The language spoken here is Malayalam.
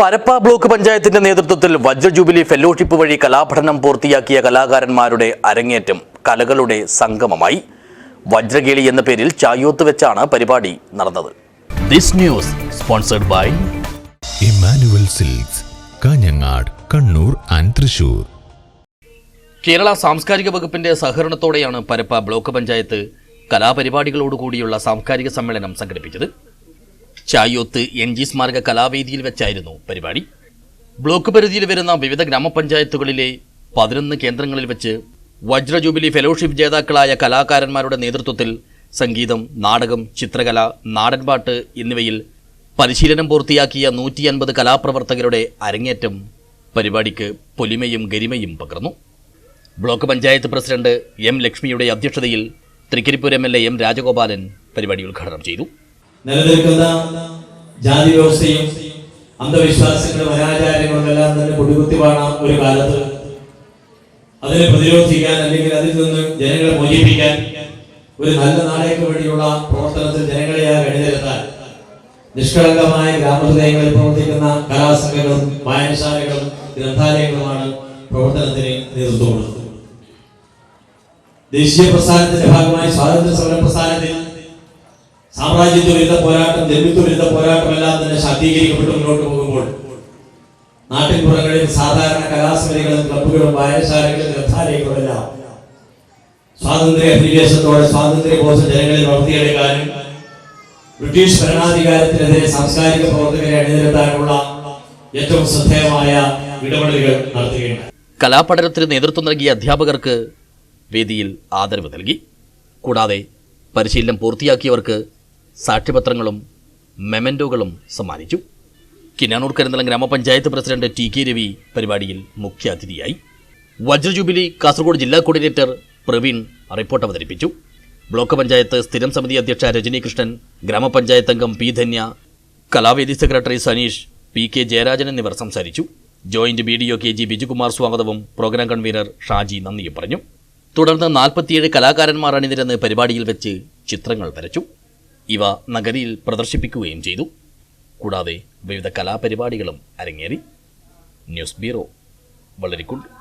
പരപ്പ ബ്ലോക്ക് പഞ്ചായത്തിന്റെ നേതൃത്വത്തിൽ വജ്രജൂബിലി ഫെല്ലോഷിപ്പ് വഴി കലാപഠനം പൂർത്തിയാക്കിയ കലാകാരന്മാരുടെ അരങ്ങേറ്റം കലകളുടെ സംഗമമായി. വജ്രകേളി എന്ന പേരിൽ ചായോത്ത് വെച്ചാണ് പരിപാടി നടന്നത്. This news sponsored by Emmanuel silks Kanhangad Kannur and Thrissur Kerala സാംസ്കാരിക വകുപ്പിന്റെ സഹകരണത്തോടെയാണ് പരപ്പ ബ്ലോക്ക് പഞ്ചായത്ത് കലാപരിപാടികളോടുകൂടിയുള്ള സാംസ്കാരിക സമ്മേളനം സംഘടിപ്പിച്ചത്. ചായോത്ത് എൻ ജി സ്മാരക കലാവേദിയിൽ വെച്ചായിരുന്നു പരിപാടി. ബ്ലോക്ക് പരിധിയിൽ വരുന്ന വിവിധ ഗ്രാമപഞ്ചായത്തുകളിലെ പതിനൊന്ന് കേന്ദ്രങ്ങളിൽ വെച്ച് വജ്ര ജൂബിലി ഫെലോഷിപ്പ് ജേതാക്കളായ കലാകാരന്മാരുടെ നേതൃത്വത്തിൽ സംഗീതം നാടകം ചിത്രകല നാടൻപാട്ട് എന്നിവയിൽ പരിശീലനം പൂർത്തിയാക്കിയ നൂറ്റി അൻപത് കലാപ്രവർത്തകരുടെ അരങ്ങേറ്റം പരിപാടിക്ക് പൊലിമയും ഗരിമയും പകർന്നു. ബ്ലോക്ക് പഞ്ചായത്ത് പ്രസിഡന്റ് എം ലക്ഷ്മിയുടെ അധ്യക്ഷതയിൽ Trikaripur M L A M Rajagopalan പരിപാടി ഉദ്ഘാടനം ചെയ്തു. നിലനിൽക്കുന്ന ജാതി വ്യവസ്ഥയും അന്ധവിശ്വാസങ്ങളും അനാചാരങ്ങളും എല്ലാം തന്നെ കൊടികുത്തിവാണ ഒരു കാലത്ത് അതിനെ പ്രതിരോധിക്കാൻ അല്ലെങ്കിൽ അതിൽ നിന്ന് ജനങ്ങളെ മോചിപ്പിക്കാൻ ഒരു നല്ല നാളേക്ക് വേണ്ടിയുള്ള പ്രവർത്തനത്തിൽ ജനങ്ങളെ ആ അണിനിരത്താൻ നിഷ്കളങ്കമായ ഗ്രാമഹൃദയങ്ങളിൽ പ്രവർത്തിക്കുന്ന കലാസംഘങ്ങളും വായനശാലകളും ഗ്രന്ഥാലയങ്ങളുമാണ് പ്രവർത്തനത്തിന് നേതൃത്വം കൊടുത്തത്. ദേശീയ പ്രസ്ഥാനത്തിന്റെ ഭാഗമായി സ്വാതന്ത്ര്യ സമര പ്രസ്ഥാനത്തിൽ സാമ്രാജ്യത്വ വിരുദ്ധ പോരാട്ടം ജന്മിത്വ വിരുദ്ധ പോരാട്ടം എല്ലാം തന്നെ ശാക്തീകരിക്കപ്പെട്ട് മുന്നോട്ട് പോകുമ്പോൾ നാട്ടിൻപുറങ്ങളിൽ സാധാരണ കലാസമിതികളും ക്ലബുകളും വായനശാലകളും ഗ്രന്ഥാലയങ്ങളും എല്ലാം സ്വാതന്ത്ര്യ അഭിനിവേശത്തോടെ സ്വാതന്ത്ര്യ ബോധം ജനങ്ങളിൽ വളർത്തിയെടുക്കാനും ബ്രിട്ടീഷ് ഭരണാധികാരത്തിനെതിരെ സാംസ്കാരിക പ്രവർത്തകരെ അണിനിരത്താനുള്ള ഏറ്റവും ശ്രദ്ധേയമായ ഇടപെടലുകൾ നടത്തുകയുണ്ടായി. കലാപഠനത്തിന് നേതൃത്വം നൽകിയ അധ്യാപകർക്ക് വേദിയിൽ ആദരവ് നൽകി. കൂടാതെ പരിശീലനം പൂർത്തിയാക്കിയവർക്ക് സാക്ഷ്യപത്രങ്ങളും മെമന്റോകളും സമ്മാനിച്ചു. കിനാനൂർ കരിന്തളം ഗ്രാമപഞ്ചായത്ത് പ്രസിഡന്റ് ടി കെ രവി പരിപാടിയിൽ മുഖ്യാതിഥിയായി. വജ്രജൂബിലി കാസർഗോഡ് ജില്ലാ കോർഡിനേറ്റർ പ്രവീൺ റിപ്പോർട്ട് അവതരിപ്പിച്ചു. ബ്ലോക്ക് പഞ്ചായത്ത് സ്ഥിരം സമിതി അധ്യക്ഷ രജനി കൃഷ്ണൻ ഗ്രാമപഞ്ചായത്ത് അംഗം P Dhanya കലാവേദി secretary Saneesh P K Jayarajan എന്നിവർ സംസാരിച്ചു. Joint B D O K G Bijukumar സ്വാഗതവും പ്രോഗ്രാം കൺവീനർ ഷാജി നന്ദിയും പറഞ്ഞു. തുടർന്ന് നാൽപ്പത്തിയേഴ് കലാകാരന്മാർ അണിനിരന്ന് പരിപാടിയിൽ വെച്ച് ചിത്രങ്ങൾ വരച്ചു. ഇവ നഗരിയിൽ പ്രദർശിപ്പിക്കുകയും ചെയ്തു. കൂടാതെ വിവിധ കലാപരിപാടികളും അരങ്ങേറി. News bureau വളരിക്കുണ്ട്